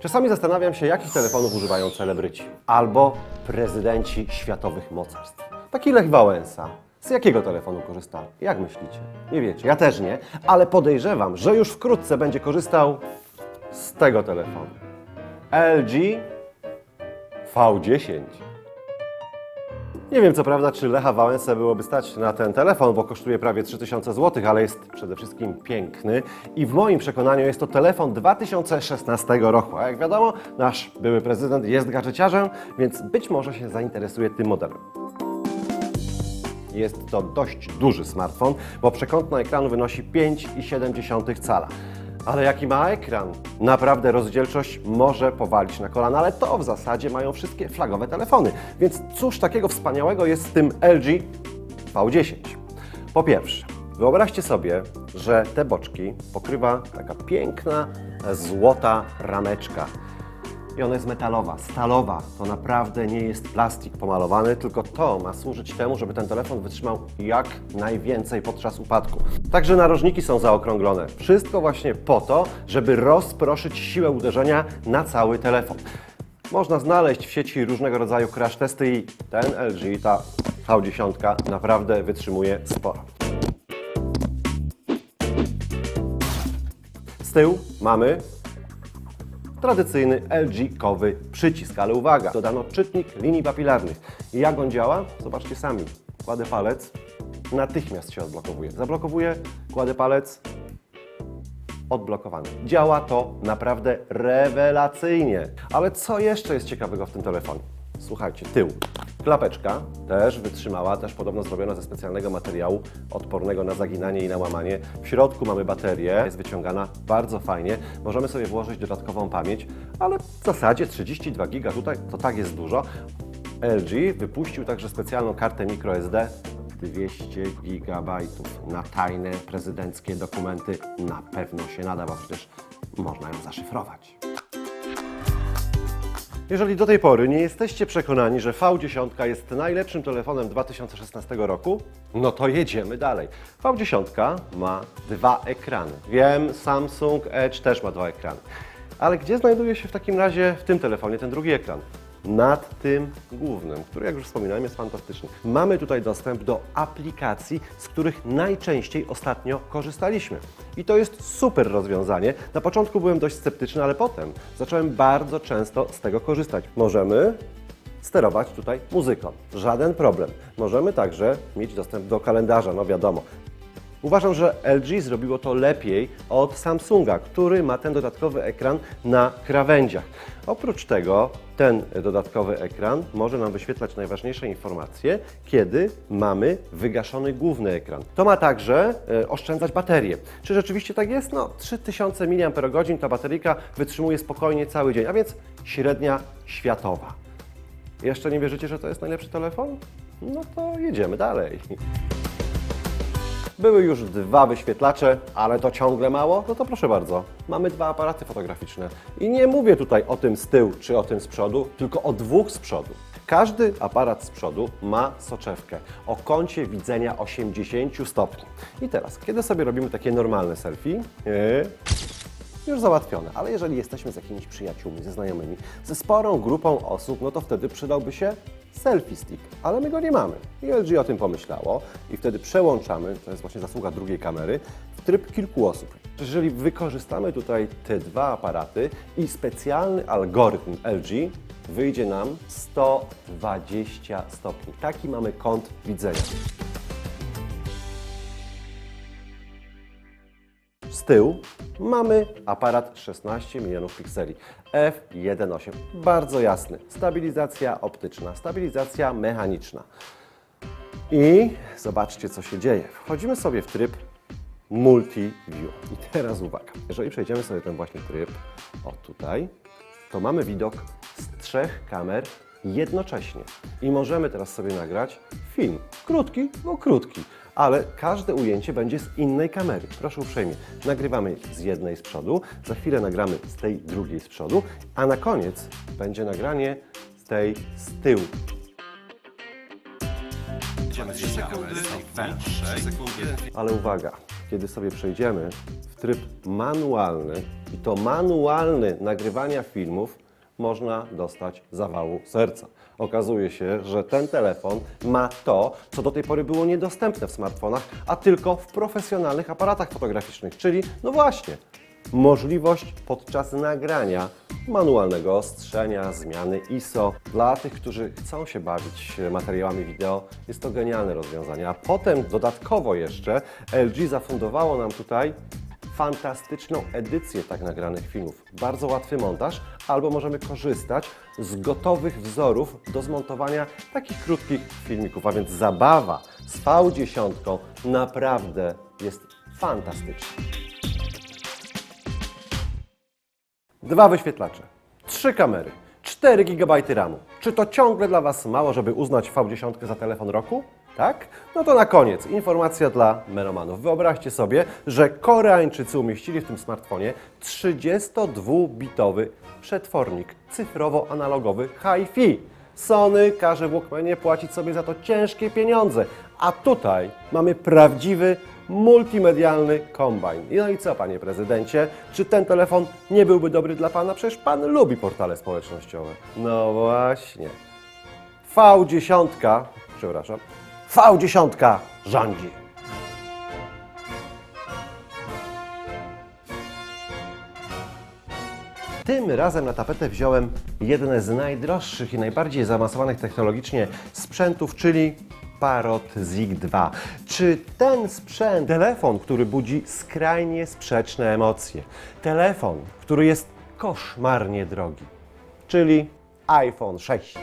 Czasami zastanawiam się, jakich telefonów używają celebryci albo prezydenci światowych mocarstw. Taki Lech Wałęsa. Z jakiego telefonu korzysta? Jak myślicie? Nie wiecie, ja też nie, ale podejrzewam, że już wkrótce będzie korzystał z tego telefonu. LG V10. Nie wiem co prawda, czy Lecha Wałęsę byłoby stać na ten telefon, bo kosztuje prawie 3000 zł, ale jest przede wszystkim piękny i w moim przekonaniu jest to telefon 2016 roku. A jak wiadomo, nasz były prezydent jest gadżeciarzem, więc być może się zainteresuje tym modelem. Jest to dość duży smartfon, bo przekątna ekranu wynosi 5,7 cala. Ale jaki ma ekran? Naprawdę rozdzielczość może powalić na kolana, ale to w zasadzie mają wszystkie flagowe telefony. Więc cóż takiego wspaniałego jest w tym LG V10? Po pierwsze, wyobraźcie sobie, że te boczki pokrywa taka piękna, e, złota rameczka. I ona jest metalowa, stalowa. To naprawdę nie jest plastik pomalowany, tylko to ma służyć temu, żeby ten telefon wytrzymał jak najwięcej podczas upadku. Także narożniki są zaokrąglone. Wszystko właśnie po to, żeby rozproszyć siłę uderzenia na cały telefon. Można znaleźć w sieci różnego rodzaju crash testy i ten LG, ta V10 naprawdę wytrzymuje sporo. Z tyłu mamy tradycyjny LG-kowy przycisk, ale uwaga, dodano czytnik linii papilarnych. Jak on działa? Zobaczcie sami. Kładę palec, natychmiast się odblokowuje. Zablokowuję, kładę palec, odblokowany. Działa to naprawdę rewelacyjnie. Ale co jeszcze jest ciekawego w tym telefonie? Słuchajcie, tył. Klapeczka też wytrzymała, też podobno zrobiona ze specjalnego materiału odpornego na zaginanie i na łamanie. W środku mamy baterię, jest wyciągana bardzo fajnie. Możemy sobie włożyć dodatkową pamięć, ale w zasadzie 32 giga tutaj to tak jest dużo. LG wypuścił także specjalną kartę microSD 200 GB na tajne prezydenckie dokumenty na pewno się nada, bo przecież można ją zaszyfrować. Jeżeli do tej pory nie jesteście przekonani, że V10 jest najlepszym telefonem 2016 roku, no to jedziemy dalej. V10 ma dwa ekrany. Wiem, Samsung Edge też ma dwa ekrany. Ale gdzie znajduje się w takim razie w tym telefonie ten drugi ekran? Nad tym głównym, który jak już wspominałem jest fantastyczny. Mamy tutaj dostęp do aplikacji, z których najczęściej ostatnio korzystaliśmy. I to jest super rozwiązanie. Na początku byłem dość sceptyczny, ale potem zacząłem bardzo często z tego korzystać. Możemy sterować tutaj muzyką. Żaden problem. Możemy także mieć dostęp do kalendarza, no wiadomo. Uważam, że LG zrobiło to lepiej od Samsunga, który ma ten dodatkowy ekran na krawędziach. Oprócz tego ten dodatkowy ekran może nam wyświetlać najważniejsze informacje, kiedy mamy wygaszony główny ekran. To ma także e, oszczędzać baterię. Czy rzeczywiście tak jest? No 3000 mAh ta bateryjka wytrzymuje spokojnie cały dzień, a więc średnia światowa. Jeszcze nie wierzycie, że to jest najlepszy telefon? No to jedziemy dalej. Były już dwa wyświetlacze, ale to ciągle mało? No to proszę bardzo, mamy dwa aparaty fotograficzne. I nie mówię tutaj o tym z tyłu czy o tym z przodu, tylko o dwóch z przodu. Każdy aparat z przodu ma soczewkę o kącie widzenia 80 stopni. I teraz, kiedy sobie robimy takie normalne selfie, yy, już załatwione. Ale jeżeli jesteśmy z jakimiś przyjaciółmi, ze znajomymi, ze sporą grupą osób, no to wtedy przydałby się selfie stick, ale my go nie mamy. I LG o tym pomyślało i wtedy przełączamy, to jest właśnie zasługa drugiej kamery, w tryb kilku osób. Jeżeli wykorzystamy tutaj te dwa aparaty i specjalny algorytm LG, wyjdzie nam 120 stopni. Taki mamy kąt widzenia. Z tyłu mamy aparat 16 milionów pikseli f1.8. Bardzo jasny. Stabilizacja optyczna, stabilizacja mechaniczna. I zobaczcie, co się dzieje. Wchodzimy sobie w tryb Multi-View. I teraz uwaga. Jeżeli przejdziemy sobie ten właśnie tryb, o tutaj, to mamy widok z trzech kamer jednocześnie. I możemy teraz sobie nagrać film. Krótki, bo krótki, ale każde ujęcie będzie z innej kamery. Proszę uprzejmie, nagrywamy z jednej z przodu, za chwilę nagramy z tej drugiej z przodu, a na koniec będzie nagranie z tej z tyłu. Ale uwaga, kiedy sobie przejdziemy w tryb manualny i to manualny nagrywania filmów, można dostać zawału serca. Okazuje się, że ten telefon ma to, co do tej pory było niedostępne w smartfonach, a tylko w profesjonalnych aparatach fotograficznych, czyli no właśnie, możliwość podczas nagrania manualnego ostrzenia, zmiany ISO. Dla tych, którzy chcą się bawić materiałami wideo, jest to genialne rozwiązanie. A potem dodatkowo jeszcze LG zafundowało nam tutaj fantastyczną edycję tak nagranych filmów. Bardzo łatwy montaż, albo możemy korzystać z gotowych wzorów do zmontowania takich krótkich filmików. A więc zabawa z V10 naprawdę jest fantastyczna. Dwa wyświetlacze, trzy kamery, 4 GB RAMu. Czy to ciągle dla Was mało, żeby uznać V10 za telefon roku? Tak? No to na koniec informacja dla melomanów. Wyobraźcie sobie, że Koreańczycy umieścili w tym smartfonie 32-bitowy przetwornik cyfrowo-analogowy HiFi. Sony każe Walkmanie płacić sobie za to ciężkie pieniądze, a tutaj mamy prawdziwy multimedialny kombajn. No i co, panie prezydencie? Czy ten telefon nie byłby dobry dla pana? Przecież pan lubi portale społecznościowe. No właśnie. V10, przepraszam, V10 rządzi. Tym razem na tapetę wziąłem jeden z najdroższych i najbardziej zaawansowanych technologicznie sprzętów, czyli Parrot Zig 2. Czy ten sprzęt, telefon, który budzi skrajnie sprzeczne emocje, telefon, który jest koszmarnie drogi, czyli iPhone 6.